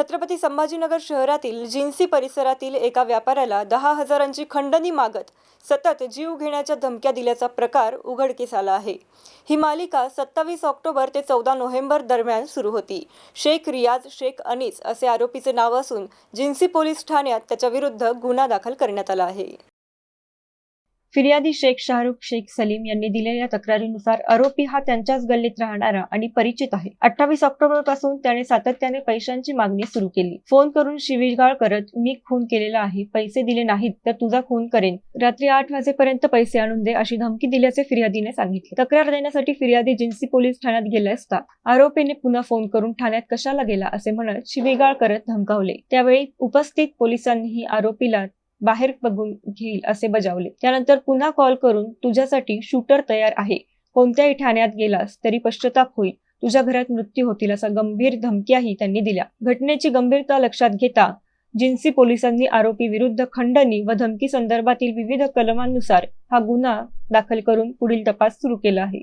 छत्रपती संभाजीनगर शहरातील जिन्सी परिसरातील एका व्यापाऱ्याला दहा हजारांची खंडणी मागत सतत जीव घेण्याच्या धमक्या दिल्याचा प्रकार उघडकीस आला आहे. ही मालिका सत्तावीस ऑक्टोबर ते चौदा नोव्हेंबर दरम्यान सुरू होती. शेख रियाज शेख अनीस असे आरोपीचे नाव असून जिन्सी पोलीस ठाण्यात त्याच्याविरुद्ध गुन्हा दाखल करण्यात आला आहे. फिर्यादी शेख शाहरुख शेख सलीम यांनी दिलेल्या तक्रारीनुसार आरोपी हा त्यांच्याच गल्लीत राहणारा आणि परिचित आहे. अठ्ठावीस ऑक्टोबरपासून त्याने सातत्याने पैशांची मागणी सुरू केली. फोन करून शिवीगाळ करत मी खून केलेला आहे पैसे दिले नाहीत तर तुझा खून करेन. रात्री आठ वाजेपर्यंत पैसे आणून दे अशी धमकी दिल्याचे फिर्यादीने सांगितले. तक्रार देण्यासाठी फिर्यादी जिन्सी पोलीस ठाण्यात गेले असता आरोपीने पुन्हा फोन करून ठाण्यात कशाला गेला? असे म्हणत शिवीगाळ करत धमकावले. त्यावेळी उपस्थित पोलिसांनीही आरोपीला बाहेर बघून घेईल असे बजावले. त्यानंतर पुन्हा कॉल करून तुझ्यासाठी शूटर तयार आहे. कोणत्याही ठाण्यात गेलास तरी पश्चाताप होईल. तुझ्या घरात मृत्यू होतील असा गंभीर धमक्याही त्यांनी दिल्या. घटनेची गंभीरता लक्षात घेता जिन्सी पोलिसांनी आरोपी विरुद्ध खंडणी व धमकी संदर्भातील विविध कलमांनुसार हा गुन्हा दाखल करून पुढील तपास सुरू केला आहे.